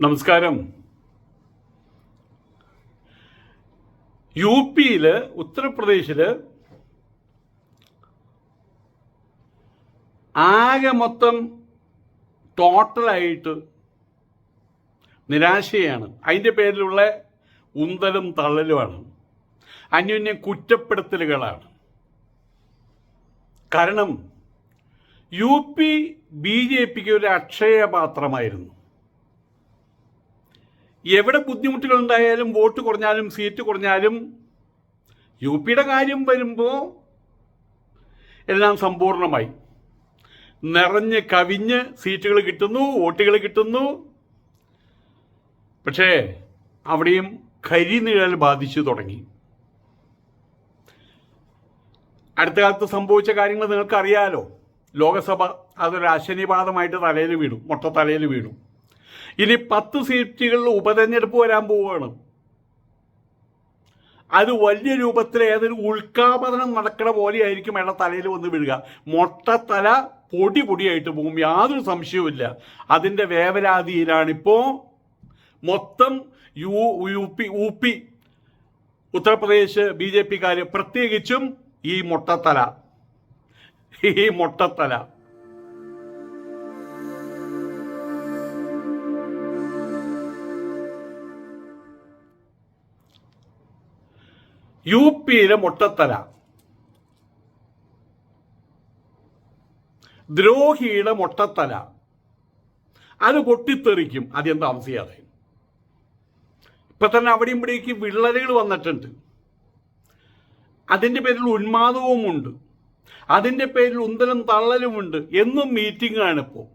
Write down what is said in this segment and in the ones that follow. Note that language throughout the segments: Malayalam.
നമസ്കാരം. യു പിയിൽ ഉത്തർപ്രദേശിൽ ആകെ മൊത്തം ടോട്ടലായിട്ട് നിരാശയാണ്. അതിന്റെ പേരിലുള്ള ഉന്തലും തള്ളലുമാണ്. അന്യോന്യ കുറ്റപ്പെടുത്തലുകളാണ്. കാരണം യു പി ബി ജെ പിക്ക് ഒരു അക്ഷയപാത്രമായിരുന്നു. എവിടെ ബുദ്ധിമുട്ടുകൾ ഉണ്ടായാലും വോട്ട് കുറഞ്ഞാലും സീറ്റ് കുറഞ്ഞാലും യു പിയുടെ കാര്യം വരുമ്പോൾ എല്ലാം സമ്പൂർണമായി. നിറഞ്ഞ് കവിഞ്ഞ് സീറ്റുകൾ കിട്ടുന്നു വോട്ടുകൾ കിട്ടുന്നു. പക്ഷേ അവിടെയും കരിനിഴൽ ബാധിച്ചു തുടങ്ങി. അടുത്ത കാലത്ത് സംഭവിച്ച കാര്യങ്ങൾ നിങ്ങൾക്കറിയാലോ. ലോകസഭ അതൊരു അശനിപാതമായിട്ട് തലയിൽ വീണു മൊട്ട തലയിൽ വീണു. ഇനി പത്ത് സീറ്റുകളിൽ ഉപതെരഞ്ഞെടുപ്പ് വരാൻ പോവുകയാണ് അത് വലിയ രൂപത്തിൽ ഏതൊരു ഉൾക്കാപതനം നടക്കണ പോലെയായിരിക്കും അയാളുടെ തലയിൽ വന്ന് വീഴുക. മൊട്ടത്തല പൊടി പൊടിയായിട്ട് പോകും. യാതൊരു സംശയവുമില്ല അതിന്റെ വേവലാതിയിലാണിപ്പോൾ മൊത്തം U U P U P Uttar Pradesh B J പിക്കാർ പ്രത്യേകിച്ചും ഈ മൊട്ടത്തല ഈ മൊട്ടത്തല യു പിയിലെ മുട്ടത്തല. ദ്രോഹിയുടെ മുട്ടത്തല. അത് പൊട്ടിത്തെറിക്കും. അതെന്ത് താമസിയാതെ ഇപ്പൊ തന്നെ അവിടെയും ഇവിടേക്ക് വിള്ളലുകൾ വന്നിട്ടുണ്ട്. അതിന്റെ പേരിൽ ഉന്മാദവുമുണ്ട്. അതിന്റെ പേരിൽ ഉന്തലും തള്ളലുമുണ്ട്. എന്നും മീറ്റിംഗ് ആണ് ഇപ്പോൾ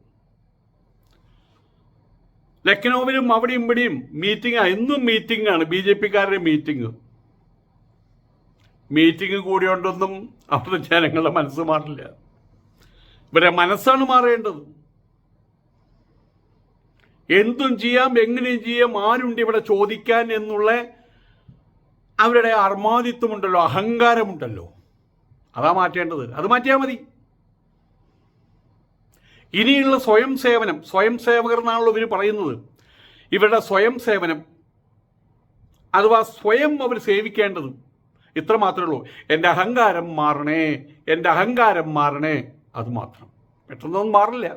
ലക്നൌവിലും അവിടെയും ഇവിടെയും മീറ്റിംഗ് എന്നും മീറ്റിംഗ് ആണ് ബി ജെ പിക്കാരുടെ മീറ്റിംഗ് മീറ്റിംഗ് കൂടിയോണ്ടൊന്നും അവിടെ ജനങ്ങളുടെ മനസ്സ് മാറില്ല. ഇവരെ മനസ്സാണ് മാറേണ്ടത്. എന്തും ചെയ്യാം എങ്ങനെയും ചെയ്യാം ആരുണ്ട് ഇവിടെ ചോദിക്കാൻ എന്നുള്ള അവരുടെ അർമാദിത്വമുണ്ടല്ലോ അഹങ്കാരമുണ്ടല്ലോ. അതാ മാറ്റേണ്ടത്. അത് മാറ്റിയാൽ മതി. ഇനിയുള്ള സ്വയം സേവനം സ്വയം സേവകർ എന്നാണല്ലോ ഇവർ പറയുന്നത്. ഇവരുടെ സ്വയം സേവനം അഥവാ സ്വയം അവർ സേവിക്കേണ്ടത് ഇത്ര മാത്രമേ ഉള്ളൂ. എന്റെ അഹങ്കാരം മാറണേ എന്റെ അഹങ്കാരം മാറണേ അത് മാത്രം. പെട്ടെന്നൊന്നും മാറില്ല.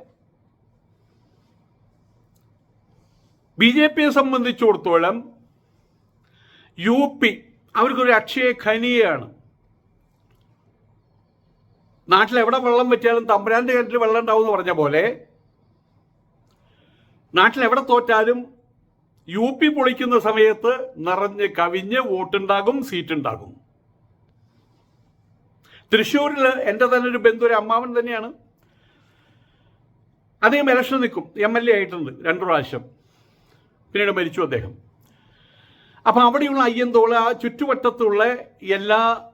ബി ജെ പിയെ സംബന്ധിച്ചിടത്തോളം യു പി അവർക്കൊരു അക്ഷയ ഖനിയാണ് നാട്ടിൽ എവിടെ വെള്ളം പറ്റിയാലും തമ്പുരാന്റെ കിണറ്റിൽ വെള്ളം ഉണ്ടാവും എന്ന് പറഞ്ഞ പോലെ നാട്ടിൽ എവിടെ തോറ്റാലും യു പി പൊളിക്കുന്ന സമയത്ത് നിറഞ്ഞ് കവിഞ്ഞ് വോട്ടുണ്ടാകും സീറ്റ് ഉണ്ടാകും തൃശ്ശൂരിൽ എന്റെ തന്നെ ഒരു ബന്ധു ഒരു അമ്മാവൻ തന്നെയാണ്. അദ്ദേഹം ഇലക്ഷൻ നിൽക്കും. എം എൽ എ ആയിട്ടുണ്ട് രണ്ടു പ്രാവശ്യം. പിന്നീട് മരിച്ചു അദ്ദേഹം. അപ്പം അവിടെയുള്ള അയ്യന്തോൾ ആ ചുറ്റുവട്ടത്തുള്ള എല്ലാ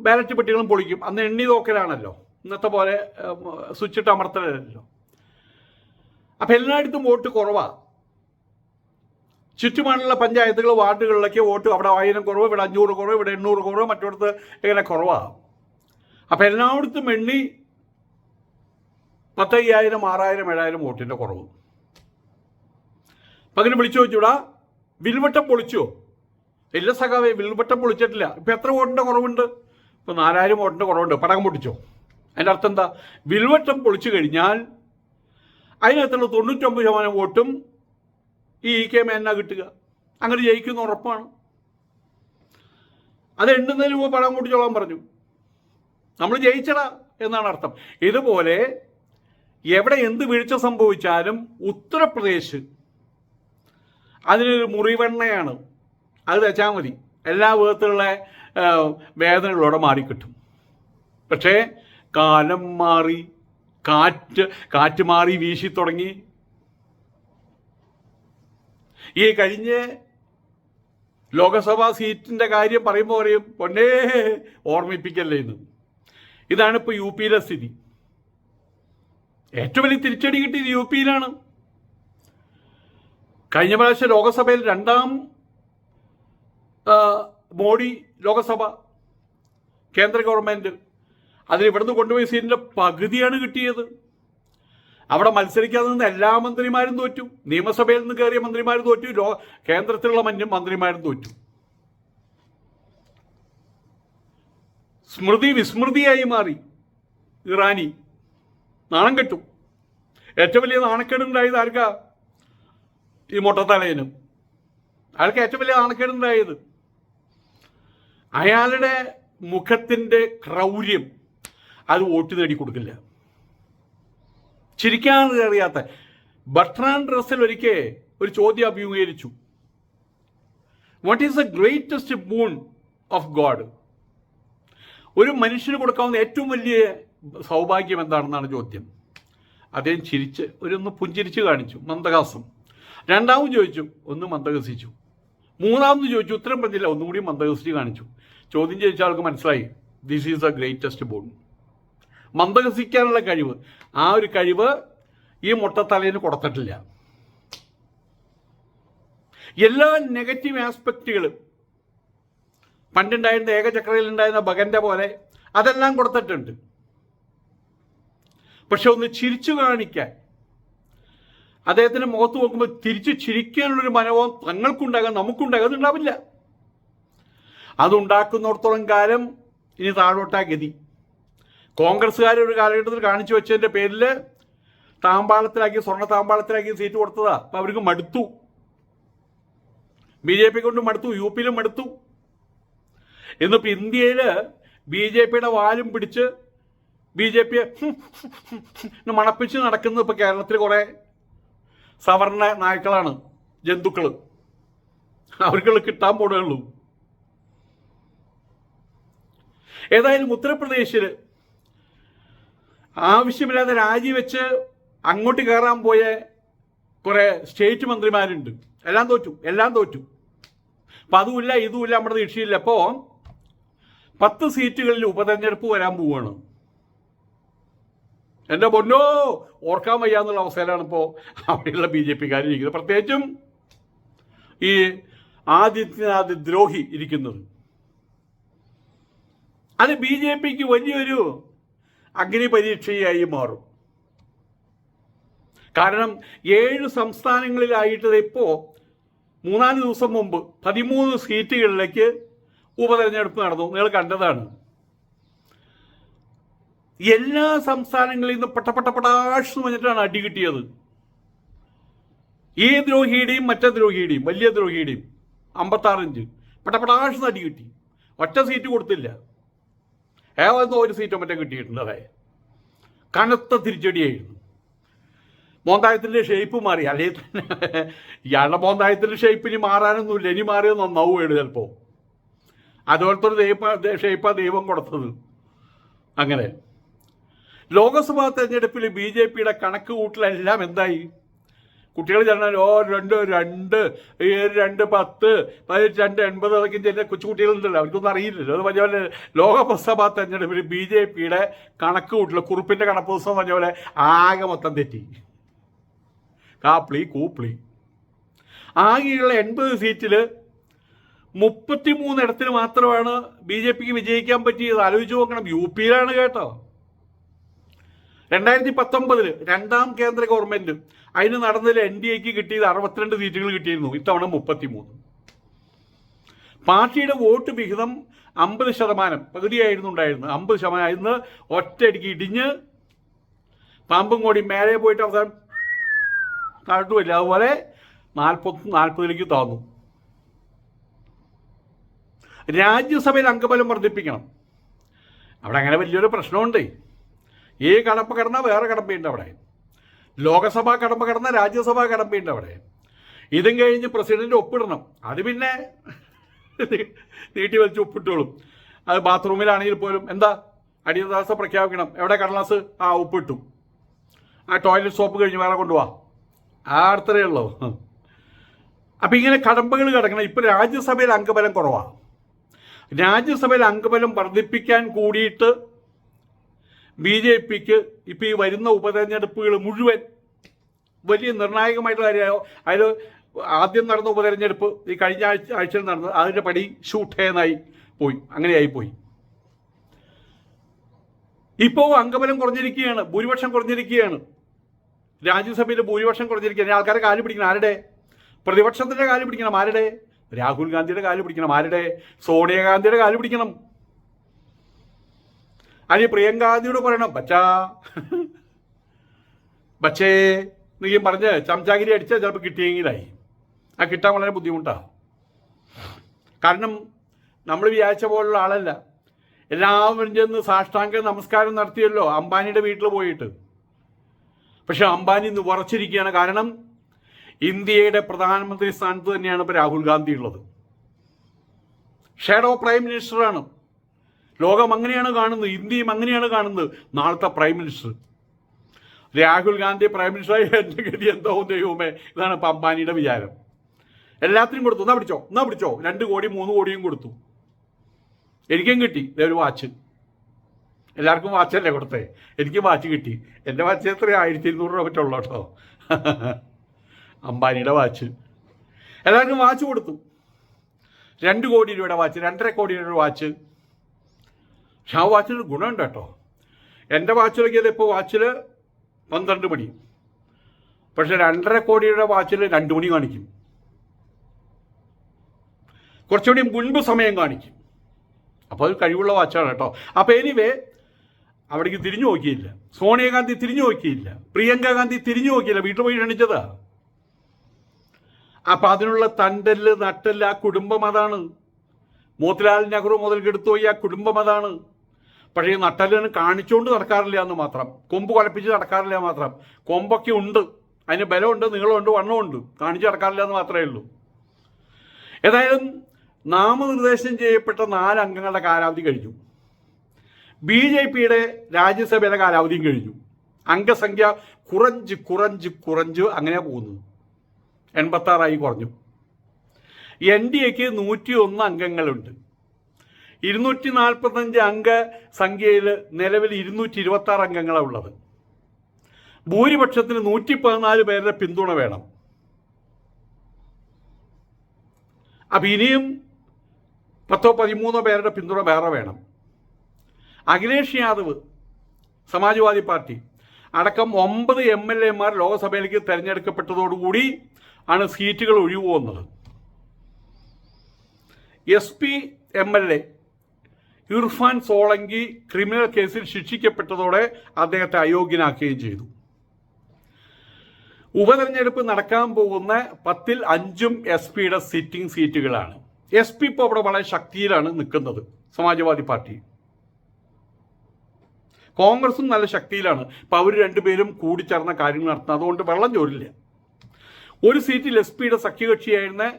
ബാലറ്റ് പെട്ടികളും പൊളിക്കും. അന്ന് എണ്ണി നോക്കലാണല്ലോ. ഇന്നത്തെ പോലെ സ്വിച്ചിട്ട് അമർത്തലല്ലോ അപ്പം എല്ലായിടത്തും വോട്ട് കുറവാണ് ചുറ്റുപാടുള്ള പഞ്ചായത്തുകൾ വാർഡുകളിലൊക്കെ വോട്ട് അവിടെ ആയിരം കുറവ് ഇവിടെ അഞ്ഞൂറ് കുറവ് ഇവിടെ എണ്ണൂറ് കുറവ് മറ്റോടത്ത് ഇങ്ങനെ കുറവാണ് അപ്പം എല്ലായിടത്തും എണ്ണി പത്തയ്യായിരം ആറായിരം ഏഴായിരം വോട്ടിന്റെ കുറവ്. അപ്പം അങ്ങനെ വിളിച്ചു ചോദിച്ചൂടാ വിൽവട്ടം പൊളിച്ചോ? ഇല്ല സഖാവേ വിൽവട്ടം പൊളിച്ചിട്ടില്ല. ഇപ്പം എത്ര വോട്ടിന്റെ കുറവുണ്ട്? ഇപ്പം നാലായിരം വോട്ടിന്റെ കുറവുണ്ട്. പടകം പൊട്ടിച്ചോ? അതിന്റെ അർത്ഥം എന്താ? വിൽവട്ടം പൊളിച്ചു കഴിഞ്ഞാൽ അതിനകത്തുള്ള തൊണ്ണൂറ്റൊമ്പത് ശതമാനം വോട്ടും ഈ ഇ കെ മേന കിട്ടുക? അങ്ങനെ ജയിക്കുന്ന ഉറപ്പാണ്. അത് എണ്ണുന്നതിന് മുമ്പ് പടം കൂട്ടിച്ചോളാൻ പറഞ്ഞു. നമ്മൾ ജയിച്ചട എന്നാണ് അർത്ഥം. ഇതുപോലെ എവിടെ എന്ത് വീഴ്ച സംഭവിച്ചാലും ഉത്തർപ്രദേശ് അതിനൊരു മുറിവെണ്ണയാണ്. അത് വെച്ചാൽ മതി. എല്ലാ വിധത്തിലുള്ള വേദനകളോടെ മാറിക്കിട്ടും. പക്ഷേ കാലം മാറി കാറ്റ് കാറ്റ് മാറി വീശി തുടങ്ങി ഈ കഴിഞ്ഞ ലോകസഭാ സീറ്റിന്റെ കാര്യം പറയുമ്പോൾ പറയും പൊന്നേ ഓർമ്മിപ്പിക്കല്ലേ എന്ന്. ഇതാണ് ഇപ്പോൾ യു പിയിലെ സ്ഥിതി. ഏറ്റവും വലിയ തിരിച്ചടി കിട്ടിയത് യു പിയിലാണ്. കഴിഞ്ഞ പ്രാവശ്യം ലോകസഭയിൽ രണ്ടാം മോഡി ലോകസഭ കേന്ദ്ര ഗവൺമെന്റ് അതിന് ഇവിടുന്ന് കൊണ്ടുപോയി സീറ്റിന്റെ പകുതിയാണ് കിട്ടിയത്. അവിടെ മത്സരിക്കാതെ നിന്ന് എല്ലാ മന്ത്രിമാരും തോറ്റു. നിയമസഭയിൽ നിന്ന് കയറിയ മന്ത്രിമാരും തോറ്റു. ലോ കേന്ദ്രത്തിലുള്ള മഞ്ഞും മന്ത്രിമാരും തോറ്റു. സ്മൃതി വിസ്മൃതിയായി മാറി. ഇറാനി നാണം കെട്ടു. ഏറ്റവും വലിയ നാണക്കേടുണ്ടായത് ആർക്കാ? ഈ മൊട്ടത്തലയനും. അയാൾക്ക് ഏറ്റവും വലിയ നാണക്കേടുണ്ടായത്? അയാളുടെ മുഖത്തിന്റെ ക്രൗര്യം അത് വോട്ട് നേടി കൊടുക്കില്ല ചിരിക്കാൻ അറിയാത്ത ബർട്രാൻ ഡ്രസ്സിൽ ഒരിക്കൽ ഒരു ചോദ്യം അഭിമുഖീകരിച്ചു. What is the greatest boon of God ഒരു മനുഷ്യന് കൊടുക്കാവുന്ന ഏറ്റവും വലിയ സൗഭാഗ്യം എന്താണെന്നാണ് ചോദ്യം. അദ്ദേഹം ചിരിച്ച് ഒരൊന്ന് പുഞ്ചിരിച്ച് കാണിച്ചു. മന്ദഹാസം. രണ്ടാമത് ചോദിച്ചു ഒന്ന് മന്ദഹസിച്ചു. മൂന്നാമത് ചോദിച്ചു ഉത്തരം പറഞ്ഞില്ല ഒന്നുകൂടി മന്ദഹസിച്ച് കാണിച്ചു. ചോദ്യം ചോദിച്ച ആൾക്ക് മനസ്സിലായി. This is the greatest boon മന്ദഹസിക്കാനുള്ള കഴിവ്. ആ ഒരു കഴിവ് ഈ മുട്ടത്തലയിന് കൊടുത്തിട്ടില്ല. എല്ലാ നെഗറ്റീവ് ആസ്പെക്റ്റുകളും പണ്ടുണ്ടായിരുന്ന ഏകചക്രയിൽ ഉണ്ടായിരുന്ന ഭഗന്റെ പോലെ അതെല്ലാം കൊടുത്തിട്ടുണ്ട്. പക്ഷെ ഒന്ന് ചിരിച്ചു കാണിക്കാൻ. അദ്ദേഹത്തിന്റെ മുഖത്ത് നോക്കുമ്പോൾ തിരിച്ചു ചിരിക്കാനുള്ളൊരു മനോഭാവം തങ്ങൾക്കുണ്ടാകാൻ നമുക്കുണ്ടാകാൻ അതുണ്ടാവില്ല അതുണ്ടാക്കുന്നിടത്തോളം കാലം ഇനി താഴോട്ടാ ഗതി. കോൺഗ്രസ്സുകാർ ഒരു കാലഘട്ടത്തിൽ കാണിച്ചു വെച്ചതിന്റെ പേരിൽ താമ്പാളത്തിലാക്കി സ്വർണ താമ്പാളത്തിലാക്കി സീറ്റ് കൊടുത്തതാ. അപ്പൊ അവർക്ക് മടുത്തു. ബി ജെ പി കൊണ്ട് മടുത്തു യു പിയിലും മടുത്തു. ഇന്നിപ്പോ ഇന്ത്യയിൽ ബി ജെ പിയുടെ വാലും പിടിച്ച് ബി ജെ പിയെ മണപ്പിച്ച് നടക്കുന്നത് ഇപ്പൊ കേരളത്തിൽ കുറെ സവർണ നായ്ക്കളാണ് ജന്തുക്കൾ അവർക്ക് കിട്ടാൻ പോടുകയുള്ളൂ ഏതായാലും ഉത്തർപ്രദേശിൽ ആവശ്യമില്ലാതെ രാജിവെച്ച് അങ്ങോട്ട് കയറാൻ പോയ കുറെ സ്റ്റേറ്റ് മന്ത്രിമാരുണ്ട്. എല്ലാം തോറ്റു എല്ലാം തോറ്റു. അപ്പം അതുമില്ല ഇതുമില്ല നമ്മുടെ ദീക്ഷയില്ല അപ്പോൾ പത്ത് സീറ്റുകളിൽ ഉപതെരഞ്ഞെടുപ്പ് വരാൻ പോവുകയാണ് എന്റെ പൊന്നോ ഓർക്കാൻ വയ്യ എന്നുള്ള അവസ്ഥയിലാണ് ഇപ്പോൾ അവിടെയുള്ള ബി ജെ പിക്കാർ ഇരിക്കുന്നത്. പ്രത്യേകിച്ചും ഈ ആദിത്യനാഥ് ദ്രോഹി ഇരിക്കുന്നത്. അത് ബി ജെ പിക്ക് വലിയൊരു അഗ്നി പരീക്ഷയായി മാറും. കാരണം ഏഴ് സംസ്ഥാനങ്ങളിലായിട്ട് ഇപ്പോൾ മൂന്നാൽ ദിവസം മുമ്പ് പതിമൂന്ന് സീറ്റുകളിലേക്ക് ഉപതെരഞ്ഞെടുപ്പ് നടന്നു. നിങ്ങൾ കണ്ടതാണ്. എല്ലാ സംസ്ഥാനങ്ങളിൽ നിന്നും പട്ടപ്പെട്ട പടാഷ് പറഞ്ഞിട്ടാണ് അടി കിട്ടിയത്. ഈ ദ്രോഹിയുടെയും മറ്റേ ദ്രോഹിയുടെയും വലിയ ദ്രോഹിയുടെയും അമ്പത്താറിഞ്ച് പട്ടപ്പടാഷ് അടി കിട്ടി. ഒറ്റ സീറ്റ് കൊടുത്തില്ല. ഏതായിരുന്നു ഒരു സീറ്റോ മറ്റേ കിട്ടിയിട്ടുണ്ട് അതെ. കനത്ത തിരിച്ചടിയായിരുന്നു. മോന്തായത്തിന്റെ ഷേപ്പ് മാറി. അല്ലെങ്കിൽ തന്നെ ഇയാളുടെ മോന്തായത്തിന്റെ ഷേപ്പിന് മാറാനൊന്നുമില്ല. ഇനി മാറിയത് നന്നാവുകയാണ് ചിലപ്പോൾ അതുപോലത്തെ ഒരു ഷേപ്പാണ് ദൈവം കൊടുത്തത്. അങ്ങനെ. ലോക്സഭാ തെരഞ്ഞെടുപ്പിൽ ബി ജെ പിയുടെ കണക്ക് കൂട്ടലെല്ലാം എന്തായി? കുട്ടികൾ പറഞ്ഞാൽ ഓ രണ്ട് രണ്ട് രണ്ട് പത്ത് പതിനെട്ട് രണ്ട് എൺപത് അതൊക്കെ ചില കൊച്ചുകുട്ടികളുണ്ടല്ലോ അവർക്കൊന്നും അറിയില്ലല്ലോ. അത് പറഞ്ഞ പോലെ ലോകസഭാ തെരഞ്ഞെടുപ്പിൽ ബി ജെ പിയുടെ കണക്ക് കൂട്ടിൽ കുറിപ്പിന്റെ കണക്ക് പുസ്തകം പറഞ്ഞ പോലെ ആകെ മൊത്തം തെറ്റി. കാപ്പിളി കൂപ്പിളി ആകെയുള്ള എൺപത് സീറ്റിൽ മുപ്പത്തിമൂന്നിടത്തിന് മാത്രമാണ് ബി ജെ പിക്ക് വിജയിക്കാൻ പറ്റിയത്. ആലോചിച്ച് നോക്കണം യു പിയിലാണ് കേട്ടോ. രണ്ടായിരത്തി പത്തൊമ്പതിൽ രണ്ടാം കേന്ദ്ര ഗവൺമെന്റ് അതിന് നടന്നതിൽ എൻ ഡി എക്ക് കിട്ടിയത് അറുപത്തിരണ്ട് സീറ്റുകൾ കിട്ടിയിരുന്നു. ഇത്തവണ മുപ്പത്തിമൂന്ന്. പാർട്ടിയുടെ വോട്ട് വിഹിതം അമ്പത് ശതമാനം. പകുതിയായിരുന്നു ഉണ്ടായിരുന്നത്. അമ്പത് ശതമാനം. ഇന്ന് ഒറ്റയടിക്ക് ഇടിഞ്ഞ് പാമ്പും കോടി മേലെ പോയിട്ട് അവസാനം താഴ്ത്തുമില്ല അതുപോലെ നാൽപ്പത്തി നാൽപ്പതിലേക്ക് താന്നു. രാജ്യസഭയിൽ അംഗബലം വർദ്ധിപ്പിക്കണം. അവിടെ അങ്ങനെ വലിയൊരു പ്രശ്നമുണ്ട്. ഈ കടമ്പ വേറെ കടമ്പയുണ്ട് അവിടെ. ലോകസഭാ കടമ്പ കടന്ന രാജ്യസഭാ കടമ്പയുണ്ട് അവിടെ. ഇതും കഴിഞ്ഞ് പ്രസിഡന്റ് ഒപ്പിടണം. അത് പിന്നെ നീട്ടി വലിച്ച് ഒപ്പിട്ടോളും. അത് ബാത്റൂമിലാണെങ്കിൽ പോലും എന്താ? അടിയന്തരാവസ്ഥ പ്രഖ്യാപിക്കണം. എവിടെ കടലാസ്? ആ ഉപ്പിട്ടു. ആ ടോയ്ലറ്റ് സോപ്പ് കഴിഞ്ഞ് വേറെ കൊണ്ടുപോവാ ആ അടുത്തേ ഉള്ളൂ. അപ്പം ഇങ്ങനെ കടമ്പകൾ കിടക്കണം. ഇപ്പം രാജ്യസഭയിൽ അംഗബലം കുറവാണ് രാജ്യസഭയിൽ അംഗബലം വർദ്ധിപ്പിക്കാൻ കൂടിയിട്ട് ബി ജെ പിക്ക് ഇപ്പോൾ ഈ വരുന്ന ഉപതെരഞ്ഞെടുപ്പുകൾ മുഴുവൻ വലിയ നിർണായകമായിട്ടുള്ള കാര്യമായോ? അതിൽ ആദ്യം നടന്ന ഉപതെരഞ്ഞെടുപ്പ് ഈ കഴിഞ്ഞ ആഴ്ച ആഴ്ചയിൽ നടന്നത് അതിന്റെ പടി ഷൂട്ടേന്നായി പോയി. അങ്ങനെയായി പോയി. ഇപ്പോൾ അംഗബലം കുറഞ്ഞിരിക്കുകയാണ് ഭൂരിപക്ഷം കുറഞ്ഞിരിക്കുകയാണ്. രാജ്യസഭയിൽ ഭൂരിപക്ഷം കുറഞ്ഞിരിക്കുകയാണ്. ആൾക്കാരെ കാൽ പിടിക്കണം. ആരുടെ? പ്രതിപക്ഷത്തിന്റെ കാൽ പിടിക്കണം. ആരുടെ? രാഹുൽ ഗാന്ധിയുടെ കാൽ പിടിക്കണം. ആരുടെ? സോണിയാഗാന്ധിയുടെ കാൽ പിടിക്കണം. അതിന് പ്രിയങ്ക ഗാന്ധിയോട് പറയണം ബച്ചാ. ബച്ചേ നീ പറഞ്ഞ് ചംചാഗിരി അടിച്ചാൽ ചിലപ്പോൾ കിട്ടിയെങ്കിലായി. ആ കിട്ടാൻ വളരെ ബുദ്ധിമുട്ടാണ് കാരണം നമ്മൾ വിചാരിച്ച പോലുള്ള ആളല്ല. എല്ലാവരും ചെന്ന് സാഷ്ടാംഗ നമസ്കാരം നടത്തിയല്ലോ അംബാനിയുടെ വീട്ടിൽ പോയിട്ട്. പക്ഷെ അംബാനി ഇന്ന് ഉറച്ചിരിക്കുകയാണ്. കാരണം ഇന്ത്യയുടെ പ്രധാനമന്ത്രി സ്ഥാനത്ത് തന്നെയാണ് ഇപ്പോൾ രാഹുൽ ഗാന്ധി ഉള്ളത്. ഷേഡോ പ്രൈം മിനിസ്റ്ററാണ് ലോകം അങ്ങനെയാണ് കാണുന്നത് ഇന്ത്യയും അങ്ങനെയാണ് കാണുന്നത്. നാളത്തെ prime minister Rahul Gandhi prime മിനിസ്റ്ററായി എന്റെ ഗതി എന്തോ ദൈവമേ. ഇതാണ് ഇപ്പം അംബാനിയുടെ വിചാരം. എല്ലാത്തിനും കൊടുത്തു. എന്നാ പിടിച്ചോ? എന്നാ പിടിച്ചോ? രണ്ട് കോടി മൂന്ന് കോടിയും കൊടുത്തു. എനിക്കും കിട്ടി. ഒരു വാച്ച് എല്ലാവർക്കും വാച്ചല്ലേ കൊടുത്തേ? എനിക്ക് വാച്ച് കിട്ടി. എന്റെ വാച്ച് എത്ര ആയിരത്തി ഇരുന്നൂറ് രൂപ പറ്റുള്ളൂ കേട്ടോ. അംബാനിയുടെ വാച്ച് എല്ലാവർക്കും വാച്ച് കൊടുത്തു. രണ്ട് കോടി രൂപയുടെ വാച്ച് രണ്ടര കോടി രൂപയുടെ വാച്ച് പക്ഷെ ആ വാച്ചിന് ഗുണമുണ്ട് കേട്ടോ. എന്റെ വാച്ചിലൊക്കെ ഇപ്പോൾ വാച്ചിൽ പന്ത്രണ്ട് മണി. പക്ഷെ രണ്ടര കോടിയുടെ വാച്ചിൽ രണ്ട് മണി കാണിക്കും. കുറച്ചുകൂടി മുൻപ് സമയം കാണിക്കും. അപ്പോൾ അത് കഴിവുള്ള വാച്ചാണ് കേട്ടോ. അപ്പോൾ എനിവേ അവിടേക്ക് തിരിഞ്ഞു നോക്കിയില്ല. സോണിയാഗാന്ധി തിരിഞ്ഞു നോക്കിയില്ല. പ്രിയങ്ക ഗാന്ധി തിരിഞ്ഞു നോക്കിയില്ല. വീട്ടിൽ പോയി ക്ഷണിച്ചതാ. അപ്പം അതിനുള്ള തണ്ടൽ നട്ടൽ ആ കുടുംബം അതാണ്. മോത്തിലാൽ നെഹ്റു മുതൽ എടുത്തുപോയി ആ കുടുംബം അതാണ്. പക്ഷേ ഈ നട്ടലിന് കാണിച്ചുകൊണ്ട് നടക്കാറില്ല എന്ന് മാത്രം. കൊമ്പ് കുഴപ്പിച്ച് നടക്കാറില്ല മാത്രം. കൊമ്പൊക്കെ ഉണ്ട്. അതിന് ബലമുണ്ട് നീളമുണ്ട് വണ്ണമുണ്ട്. കാണിച്ച് നടക്കാറില്ല എന്ന് മാത്രമേ ഉള്ളൂ. ഏതായാലും നാമനിർദ്ദേശം ചെയ്യപ്പെട്ട നാല് അംഗങ്ങളുടെ കാലാവധി കഴിഞ്ഞു. ബി ജെ പിയുടെ രാജ്യസഭയുടെ കാലാവധിയും കഴിഞ്ഞു. അംഗസംഖ്യ കുറഞ്ച് കുറഞ്ച് കുറഞ്ച് അങ്ങനെ പോകുന്നു. എൺപത്താറായി കുറഞ്ഞു. എൻ ഡി എക്ക് നൂറ്റി ഒന്ന് അംഗങ്ങളുണ്ട്. ഇരുന്നൂറ്റി നാൽപ്പത്തഞ്ച് അംഗ സംഖ്യയിൽ നിലവിൽ ഇരുന്നൂറ്റി ഇരുപത്തി ആറ് അംഗങ്ങളാണ് ഉള്ളത്. ഭൂരിപക്ഷത്തിന് നൂറ്റി പതിനാല് പേരുടെ പിന്തുണ വേണം. അപ്പം ഇനിയും പത്തോ പതിമൂന്നോ പേരുടെ പിന്തുണ വേറെ വേണം. അഖിലേഷ് യാദവ് സമാജ്വാദി പാർട്ടി അടക്കം ഒമ്പത് എം എൽ എമാർ ലോക്സഭയിലേക്ക് തെരഞ്ഞെടുക്കപ്പെട്ടതോടുകൂടി ആണ് സീറ്റുകൾ ഒഴിവു പോകുന്നത് S P M L A Irfan Solanki criminal കേസിൽ ശിക്ഷിക്കപ്പെട്ടതോടെ അദ്ദേഹത്തെ അയോഗ്യനാക്കുകയും ചെയ്തു. ഉപതെരഞ്ഞെടുപ്പ് നടക്കാൻ പോകുന്ന പത്തിൽ അഞ്ചും എസ് പിയുടെ സിറ്റിംഗ് സീറ്റുകളാണ്. എസ് പി ഇപ്പോൾ അവിടെ വളരെ ശക്തിയിലാണ് നിൽക്കുന്നത്. സമാജ്വാദി പാർട്ടി. കോൺഗ്രസും നല്ല ശക്തിയിലാണ്. ഇപ്പോൾ അവർ രണ്ടുപേരും കൂടിച്ചേർന്ന കാര്യങ്ങൾ നടത്തുന്നത്. അതുകൊണ്ട് വെള്ളം ചോരില്ല. ഒരു സീറ്റിൽ എസ് പിയുടെ സഖ്യകക്ഷിയായിരുന്ന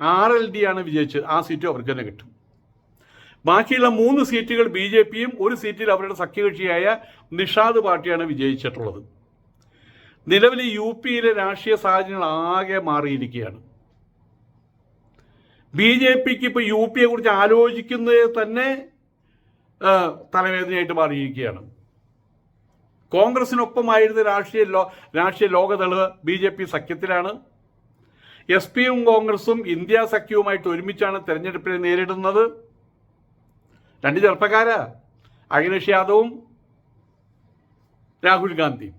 ആർ എൽ ഡി ആണ് വിജയിച്ചത്. ആ സീറ്റും അവർക്ക് തന്നെ കിട്ടും. ബാക്കിയുള്ള മൂന്ന് സീറ്റുകൾ ബി ജെ പിയും ഒരു സീറ്റിൽ അവരുടെ സഖ്യകക്ഷിയായ നിഷാദ് പാർട്ടിയാണ് വിജയിച്ചിട്ടുള്ളത്. നിലവിൽ യു പിയിലെ രാഷ്ട്രീയ സാഹചര്യങ്ങൾ ആകെ മാറിയിരിക്കുകയാണ്. ബി ജെ പിക്ക് ഇപ്പോൾ യു പിയെ കുറിച്ച് ആലോചിക്കുന്നത് തന്നെ തലവേദനയായിട്ട് മാറിയിരിക്കുകയാണ്. കോൺഗ്രസിനൊപ്പമായിരുന്ന രാഷ്ട്രീയ ലോ രാഷ്ട്രീയ ലോകദൾ ബി ജെ പി സഖ്യത്തിലാണ്. എസ് പിയും കോൺഗ്രസും ഇന്ത്യ സഖ്യവുമായിട്ട് ഒരുമിച്ചാണ് തെരഞ്ഞെടുപ്പിനെ നേരിടുന്നത്. രണ്ട് ചെറുപ്പക്കാരാ. അഖിലേഷ് യാദവും രാഹുൽ ഗാന്ധിയും.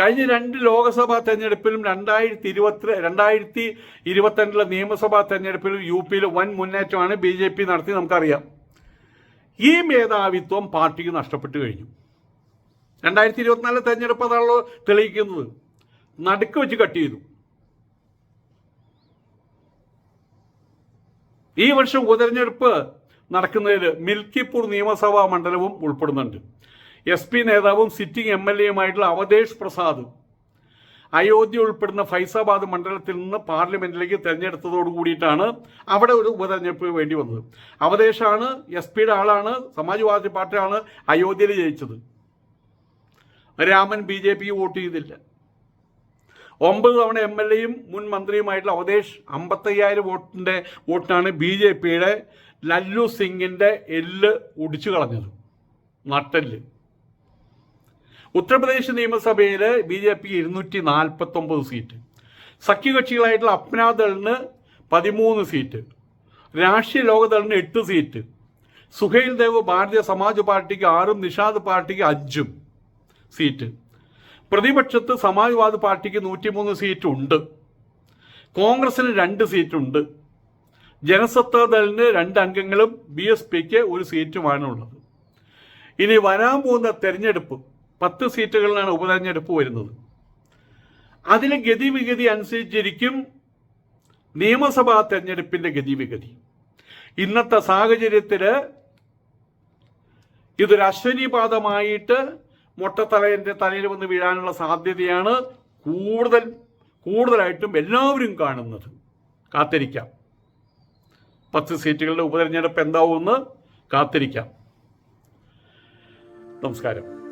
കഴിഞ്ഞ രണ്ട് ലോക്സഭാ തെരഞ്ഞെടുപ്പിലും രണ്ടായിരത്തി ഇരുപത്തി രണ്ടായിരത്തി ഇരുപത്തിരണ്ടിലെ നിയമസഭാ തെരഞ്ഞെടുപ്പിലും യു പിയിൽ വൻ മുന്നേറ്റമാണ് ബി ജെ പി നടത്തി നമുക്കറിയാം. ഈ മേധാവിത്വം പാർട്ടിക്ക് നഷ്ടപ്പെട്ടു കഴിഞ്ഞു. രണ്ടായിരത്തി ഇരുപത്തിനാലിലെ തെരഞ്ഞെടുപ്പ് അതാണല്ലോ തെളിയിക്കുന്നത്. നടുക്ക് വെച്ച് കട്ട് ചെയ്തു. ഈ വർഷം ഉപതെരഞ്ഞെടുപ്പ് നടക്കുന്നതിൽ മിൽക്കിപ്പൂർ നിയമസഭാ മണ്ഡലവും ഉൾപ്പെടുന്നുണ്ട്. എസ് പി നേതാവും സിറ്റിംഗ് എം എൽ എയുമായിട്ടുള്ള അവധേഷ് പ്രസാദ് അയോധ്യ ഉൾപ്പെടുന്ന ഫൈസാബാദ് മണ്ഡലത്തിൽ നിന്ന് പാർലമെന്റിലേക്ക് തെരഞ്ഞെടുത്തതോട് കൂടിയിട്ടാണ് അവിടെ ഒരു ഉപതെരഞ്ഞെടുപ്പ് വേണ്ടി വന്നത്. അവതേഷാണ് എസ് പിയുടെ ആളാണ് സമാജ്വാദി പാർട്ടിയാണ് അയോധ്യയിൽ ജയിച്ചത്. Raman B J P vote ചെയ്തില്ല. ഒമ്പത് തവണ എം എൽ എയും മുൻ മന്ത്രിയുമായിട്ടുള്ള അവതേഷ് അമ്പത്തയ്യായിരം വോട്ടിന്റെ വോട്ടിനാണ് ബി ജെ പിയുടെ ലല്ലു സിംഗിന്റെ എല്ല് ഒടിച്ചു കളഞ്ഞത്. നട്ടെല്ല്. ഉത്തർപ്രദേശ് നിയമസഭയിൽ ബി ജെ പി ഇരുന്നൂറ്റി നാൽപ്പത്തൊമ്പത് സീറ്റ് സഖ്യകക്ഷികളായിട്ടുള്ള അപ്നാദളിന് പതിമൂന്ന് സീറ്റ്. രാഷ്ട്രീയ ലോകദളിന് എട്ട് സീറ്റ്. സുഹൈൽ ദേവ് ഭാരതീയ സമാജ് പാർട്ടിക്ക് ആറും നിഷാദ് പാർട്ടിക്ക് അഞ്ചും സീറ്റ്. പ്രതിപക്ഷത്ത് സമാജ്വാദി പാർട്ടിക്ക് നൂറ്റിമൂന്ന് സീറ്റ് ഉണ്ട് കോൺഗ്രസിന് രണ്ട് സീറ്റുണ്ട്. ജനസത്താദളിന് രണ്ട് അംഗങ്ങളും ബി എസ് പിക്ക് ഒരു സീറ്റുമാണ് ഉള്ളത്. ഇനി വരാൻ പോകുന്ന തെരഞ്ഞെടുപ്പ് പത്ത് സീറ്റുകളിലാണ് ഉപതെരഞ്ഞെടുപ്പ് വരുന്നത്. അതിലെ ഗതിവിഗതി അനുസരിച്ചിരിക്കും നിയമസഭാ തെരഞ്ഞെടുപ്പിന്റെ ഗതിവിഗതി. ഇന്നത്തെ സാഹചര്യത്തിൽ ഇതൊരു അശ്വനിപാതമായിട്ട് മൊട്ടത്തലയന്റെ തലയിൽ വന്ന് വീഴാനുള്ള സാധ്യതയാണ് കൂടുതൽ കൂടുതലായിട്ടും എല്ലാവരും കാണുന്നത്. കാത്തിരിക്കാം. പത്ത് സീറ്റുകളുടെ ഉപതെരഞ്ഞെടുപ്പ് എന്താവുമെന്ന് കാത്തിരിക്കാം. നമസ്കാരം.